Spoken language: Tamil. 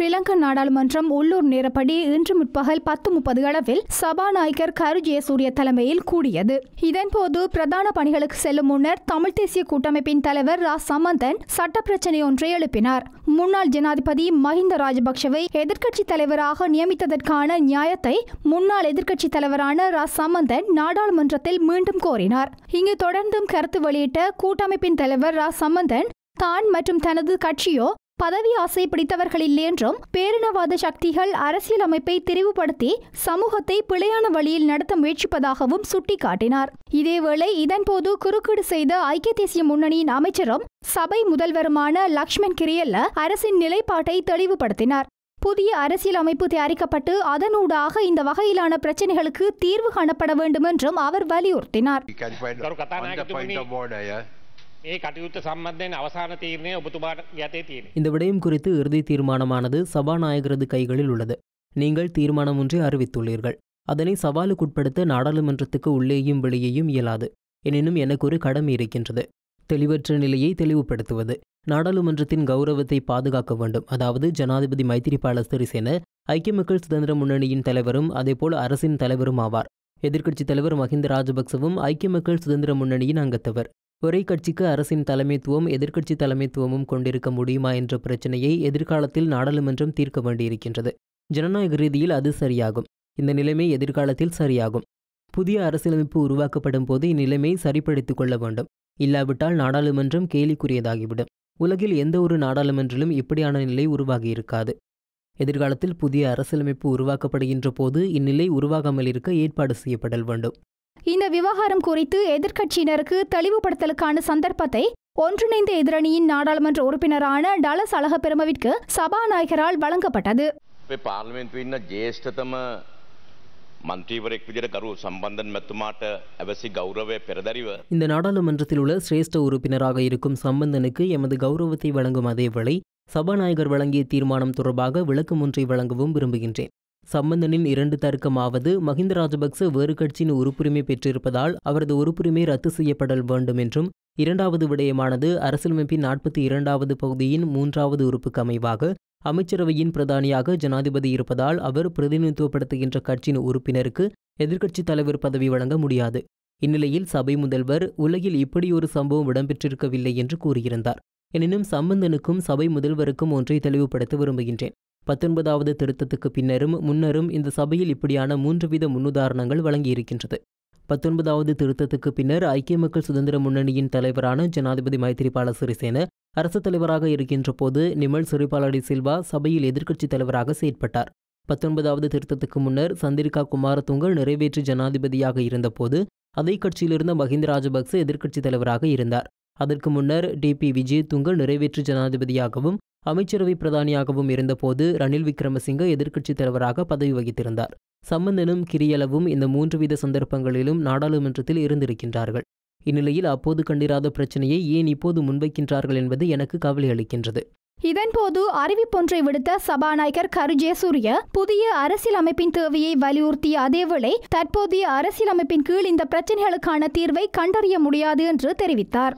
ஸ்ரீலங்கா நாடாளுமன்றம் உள்ளூர் நேரப்படி இன்று முற்பகல் பத்து முப்பது அளவில் சபாநாயகர் கரு ஜெயசூரிய தலைமையில் கூடியது. இதன்போது பிரதான பணிகளுக்கு செல்லும் முன்னர் தமிழ் தேசிய கூட்டமைப்பின் தலைவர் ரா. சம்பந்தன் சட்ட பிரச்சினை ஒன்றை எழுப்பினார். முன்னாள் ஜனாதிபதி மஹிந்த ராஜபக்ஷவை எதிர்க்கட்சி தலைவராக நியமித்ததற்கான நியாயத்தை முன்னாள் எதிர்க்கட்சித் தலைவரான ரா. சம்பந்தன் நாடாளுமன்றத்தில் மீண்டும் கோரினார். இங்கு தொடர்ந்தும் கருத்து வெளியிட்ட கூட்டமைப்பின் தலைவர் ரா. சம்பந்தன் தான் மற்றும் தனது கட்சியோ பதவி ஆசை பிடித்தவர்கள் இல்லை என்றும் பேரினவாத சக்திகள் அரசியல் அமைப்பை திரிவுபடுத்தி சமூகத்தை பிழையான வழியில் நடத்த முயற்சிப்பதாகவும் சுட்டிக்காட்டினார். இதேவேளை இதன்போது குறுக்கீடு செய்த ஐக்கிய தேசிய முன்னணியின் அமைச்சரும் சபை முதல்வருமான லக்ஷ்மண் கிரியல்ல அரசின் நிலைப்பாட்டை தெளிவுபடுத்தினார். புதிய அரசியல் அமைப்பு தயாரிக்கப்பட்டு அதனூடாக இந்த வகையிலான பிரச்சனைகளுக்கு தீர்வு காணப்பட வேண்டும் என்றும் அவர் வலியுறுத்தினார். Can point, ගරු කතානායකතුමනි. on the point of order, yeah? ඒ කටයුත්ත සම්බන්ධයෙන් අවසාන තීරණය ඔබතුමාට යතේ තියෙන. இந்த விடயம் குறித்து இறுதி தீர்மானமானது சபாநாயகரது கைகளில் உள்ளது நீங்கள் தீர்மானம் ஒன்றை அறிவித்துள்ளீர்கள் அதனை சவாலுக்குட்படுத்த நாடாளுமன்றத்துக்கு உள்ளேயும் வெளியேயும் இயலாது எனினும் எனக்கு ஒரு கடமை இருக்கின்றது தெளிவற்ற நிலையை தெளிவுபடுத்துவது நாடாளுமன்றத்தின் கௌரவத்தை பாதுகாக்க வேண்டும் அதாவது ஜனாதிபதி மைத்திரிபால சிறிசேன ஐக்கிய மக்கள் சுதந்திர முன்னணியின் தலைவரும் அதேபோல் அரசின் தலைவரும் ஆவார் எதிர்க்கட்சித் தலைவர் மஹிந்த ராஜபக்சவும் ஐக்கிய மக்கள் சுதந்திர முன்னணியின் அங்கத்தவர் ஒரே கட்சிக்கு அரசின் தலைமைத்துவம் எதிர்க்கட்சி தலைமைத்துவமும் கொண்டிருக்க முடியுமா என்ற பிரச்சனையை எதிர்காலத்தில் நாடாளுமன்றம் தீர்க்க வேண்டியிருக்கின்றது. ஜனநாயக ரீதியில் அது சரியாகும். இந்த நிலைமை எதிர்காலத்தில் சரியாகும். புதிய அரசியலமைப்பு உருவாக்கப்படும் போது இந்நிலைமை சரிப்படுத்திக் கொள்ள வேண்டும். இல்லாவிட்டால் நாடாளுமன்றம் கேலிக்குரியதாகிவிடும். உலகில் எந்த ஒரு நாடாளுமன்றிலும் இப்படியான நிலை உருவாகியிருக்காது. எதிர்காலத்தில் புதிய அரசியலமைப்பு உருவாக்கப்படுகின்ற போது இந்நிலை உருவாகாமல் இருக்க ஏற்பாடு செய்யப்படல் வேண்டும். இந்த விவகாரம் குறித்து எதிர்க்கட்சியினருக்கு தெளிவுபடுத்தலுக்கான சந்தர்ப்பத்தை ஒன்றிணைந்த எதிரணியின் நாடாளுமன்ற உறுப்பினரான டலஸ் அழக பெருமவிற்கு சபாநாயகரால் வழங்கப்பட்டது අපේ පාර්ලිමෙන්තු ඉන්න ජේෂ්ඨතම මන්ත්‍රීවරෙක් විදිහට ගරු සම්බන්ධන් මැතිතුමාට ඇවැසි ගෞරවය පෙරදැරිව இந்த நாடாளுமன்றத்தில் உள்ள சிரேஷ்ட உறுப்பினராக இருக்கும் சம்பந்தனுக்கு எமது கௌரவத்தை வழங்கும் அதேவேளை சபாநாயகர் வழங்கிய தீர்மானம் தொடர்பாக விளக்கம் ஒன்றை வழங்கவும் விரும்புகின்றேன் சம்பந்தனின் இரண்டு தர்க்கமாவது மஹிந்த ராஜபக்ச வேறு கட்சியின் உறுப்புரிமை பெற்றிருப்பதால் அவரது உறுப்புரிமை ரத்து செய்யப்படல் வேண்டும் என்றும் இரண்டாவது விடயமானது அரசியலமைப்பின் நாற்பத்தி இரண்டாவது பகுதியின் மூன்றாவது உறுப்புக்கு அமைவாக அமைச்சரவையின் பிரதானியாக ஜனாதிபதி இருப்பதால் அவர் பிரதிநிதித்துவப்படுத்துகின்ற கட்சியின் உறுப்பினருக்கு எதிர்க்கட்சித் தலைவர் பதவி வழங்க முடியாது. இந்நிலையில் சபை முதல்வர் உலகில் இப்படி ஒரு சம்பவம் இடம்பெற்றிருக்கவில்லை என்று கூறியிருந்தார். எனினும் சம்பந்தனுக்கும் சபை முதல்வருக்கும் ஒன்றை தெளிவுபடுத்த விரும்புகின்றேன். பத்தொன்பதாவது திருத்தத்துக்கு பின்னரும் முன்னரும் இந்த சபையில் இப்படியான மூன்று வித முன்னுதாரணங்கள் வழங்கியிருக்கின்றது. பத்தொன்பதாவது திருத்தத்துக்கு பின்னர் ஐக்கிய மக்கள் சுதந்திர முன்னணியின் தலைவரான ஜனாதிபதி மைத்திரிபால சிறிசேன அரசு தலைவராக இருக்கின்ற போது நிமல் சிறிபாலடி சில்வா சபையில் எதிர்க்கட்சித் தலைவராக செயற்பட்டார். பத்தொன்பதாவது திருத்தத்துக்கு முன்னர் சந்திரிகா குமாரதுங்கல் நிறைவேற்று ஜனாதிபதியாக இருந்தபோது அதே கட்சியிலிருந்த மஹிந்த ராஜபக்ச எதிர்க்கட்சித் தலைவராக இருந்தார். அதற்கு முன்னர் டிபி பி துங்கல் நிறைவேற்று ஜனாதிபதியாகவும் அமைச்சரவை பிரதானியாகவும் இருந்தபோது ரணில் விக்ரமசிங்க எதிர்க்கட்சித் தலைவராக பதவி வகித்திருந்தார். சம்பந்தனும் கிரியலவும் இந்த மூன்று வித சந்தர்ப்பங்களிலும் நாடாளுமன்றத்தில் இருந்திருக்கின்றார்கள். இந்நிலையில் அப்போது கண்டிராத பிரச்சனையை ஏன் இப்போது முன்வைக்கின்றார்கள் என்பது எனக்கு கவலை அளிக்கின்றது. இதன்போது அறிவிப்பொன்றை விடுத்த சபாநாயகர் கரு ஜெயசூரிய புதிய அரசியலமைப்பின் தேவையை வலியுறுத்திய அதேவேளை தற்போதைய அரசியலமைப்பின் கீழ் இந்த பிரச்சனைகளுக்கான தீர்வை கண்டறிய முடியாது என்று தெரிவித்தார்.